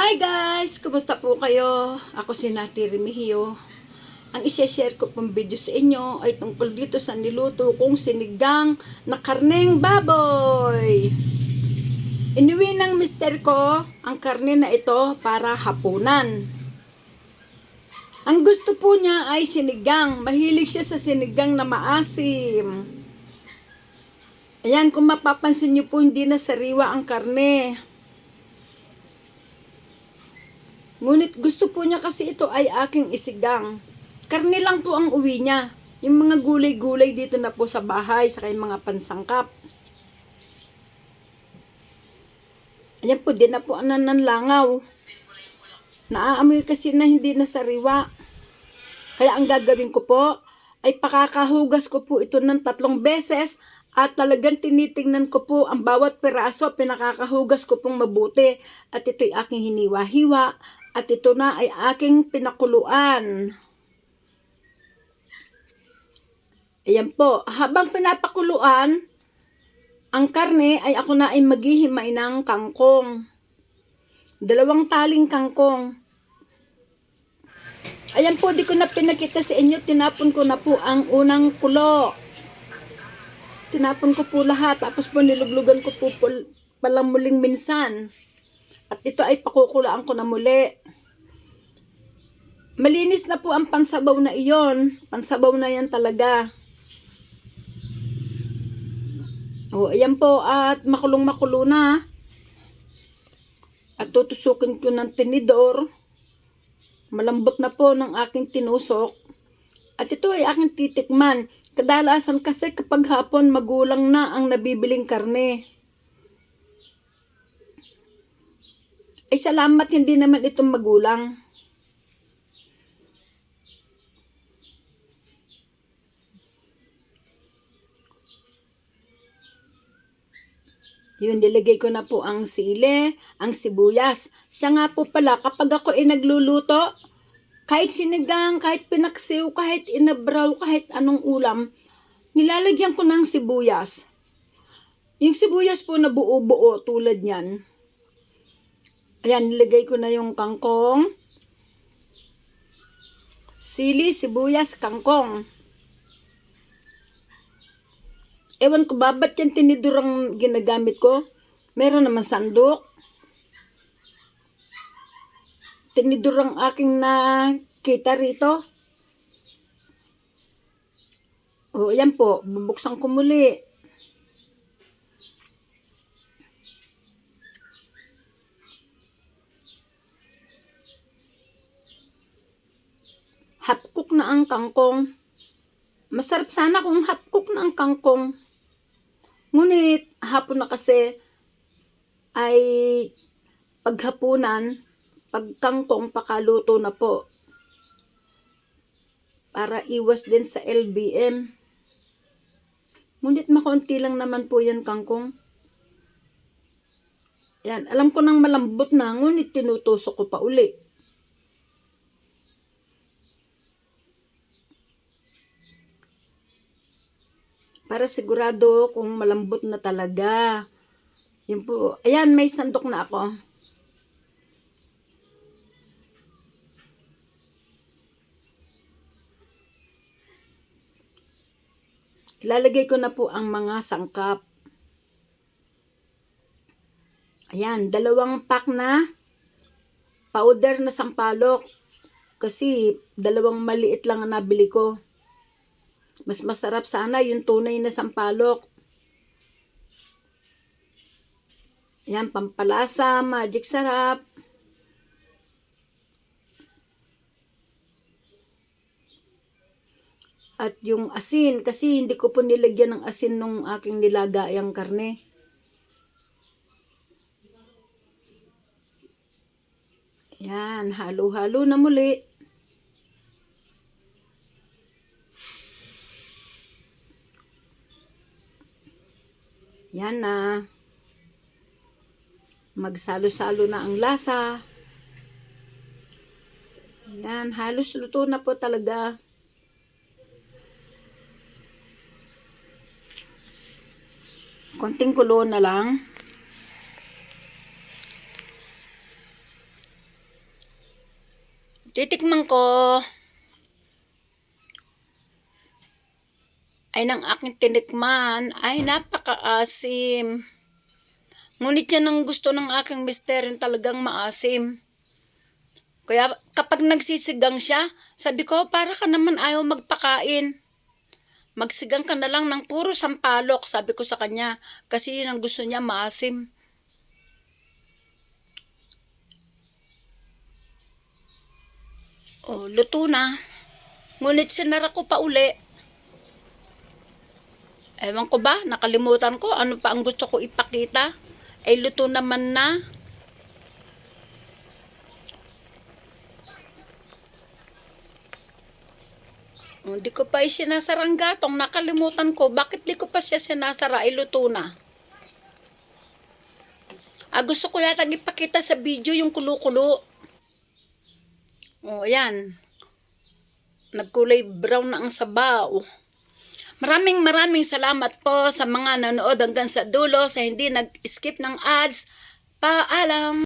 Hi guys! Kumusta po kayo? Ako si Nati Remigio. Ang isi-share ko pong video sa inyo ay tungkol dito sa niluto kong sinigang na karneng baboy. Inuwi ng mister ko ang karne na ito para hapunan. Ang gusto po niya ay sinigang. Mahilig siya sa sinigang na maasim. Ayan, kung mapapansin niyo po, hindi na sariwa ang karne. Ngunit gusto po niya kasi ito ay aking isigang. Karne lang po ang uwi niya. Yung mga gulay-gulay dito na po sa bahay, sa kayong mga pansangkap. Ayan po, din na po ang nanlangaw. Naaamoy kasi na hindi na sariwa. Kaya ang gagawin ko po, ay pakakahugas ko po ito ng tatlong beses at talagang tinitingnan ko po ang bawat piraso, pinakakahugas ko pong mabuti. At ito'y aking hiniwa-hiwa at ito na ay aking pinakuluan. Ayan po, habang pinapakuluan, ang karne ay ako na ay maghihimay ng kangkong. Dalawang taling kangkong. Ayan po, di ko na pinakita sa inyo. Tinapon ko na po ang unang kulo. Tinapon ko po lahat. Tapos po niluglugan ko po, po palang muling minsan. At ito ay pakukulaan ko na muli. Malinis na po ang pansabaw na iyon. Pansabaw na yan talaga. O, ayan po. At makulong-makulo na. At tutusukin ko ng tinidor. Malambot na po ng aking tinusok. At ito ay aking titikman. Kadalasan kasi kapag hapon magulang na ang nabibiling karne. Ay salamat hindi naman itong magulang. Yun, nilagay ko na po ang sile, ang sibuyas. Siya nga po pala, kapag ako ay nagluluto, kahit sinigang, kahit pinaksiw, kahit inabraw, kahit anong ulam, nilalagyan ko ng sibuyas. Yung sibuyas po na buo-buo tulad niyan. Ayan, nilagay ko na yung kangkong. Sili, sibuyas, kangkong. Ewan ko ba, ba't yan tinidor ang ginagamit ko? Meron naman sandok. Tinidor ang aking nakita rito. O, ayan po, bubuksan ko muli. Hapkok na ang kangkong. Masarap sana kung hapkok na ang kangkong. Ngunit, hapon na kasi ay paghapunan, pagkangkong pakaluto na po. Para iwas din sa LBM. Ngunit makunti lang naman po yan kangkong. Yan, alam ko nang malambot na, ngunit tinutusok ko pa uli. Para sigurado kung malambot na talaga. Yun po. Ayan, may sandok na ako. Ilalagay ko na po ang mga sangkap. Ayan, dalawang pack na powder na sampalok. Kasi dalawang maliit lang ang nabili ko. Mas masarap sana yung tunay na sampalok. Yan, pampalasa, magic sarap. At yung asin, kasi hindi ko po nilagyan ng asin nung aking nilagayang karne. Yan, halo-halo na muli. Yan na. Magsalo-salo na ang lasa. Yan, halos luto na po talaga. Konting kulo na lang. Titikman ko ay ng aking tinikman ay napakaasim. Ngunit yan ang gusto ng aking mister yung talagang maasim. Kaya kapag nagsisigang siya, sabi ko, para ka naman ayaw magpakain. Magsigang ka na lang ng puro sampalok, sabi ko sa kanya. Kasi yun ang gusto niya, maasim. Oh, luto na. Ngunit sinara ko pa uli. Ewan ko ba, nakalimutan ko ano pa ang gusto ko ipakita. Ay luto naman na. Hindi ko pa isinasara ang gatong. Nakalimutan ko. Bakit di ko pa siya sinasara? Ay luto na. Ah, gusto ko yata ipakita sa video yung kulo-kulo. Oh, ayan. Nagkulay brown na ang sabaw. Maraming maraming salamat po sa mga nanood hanggang sa dulo, sa hindi nag-skip ng ads. Paalam!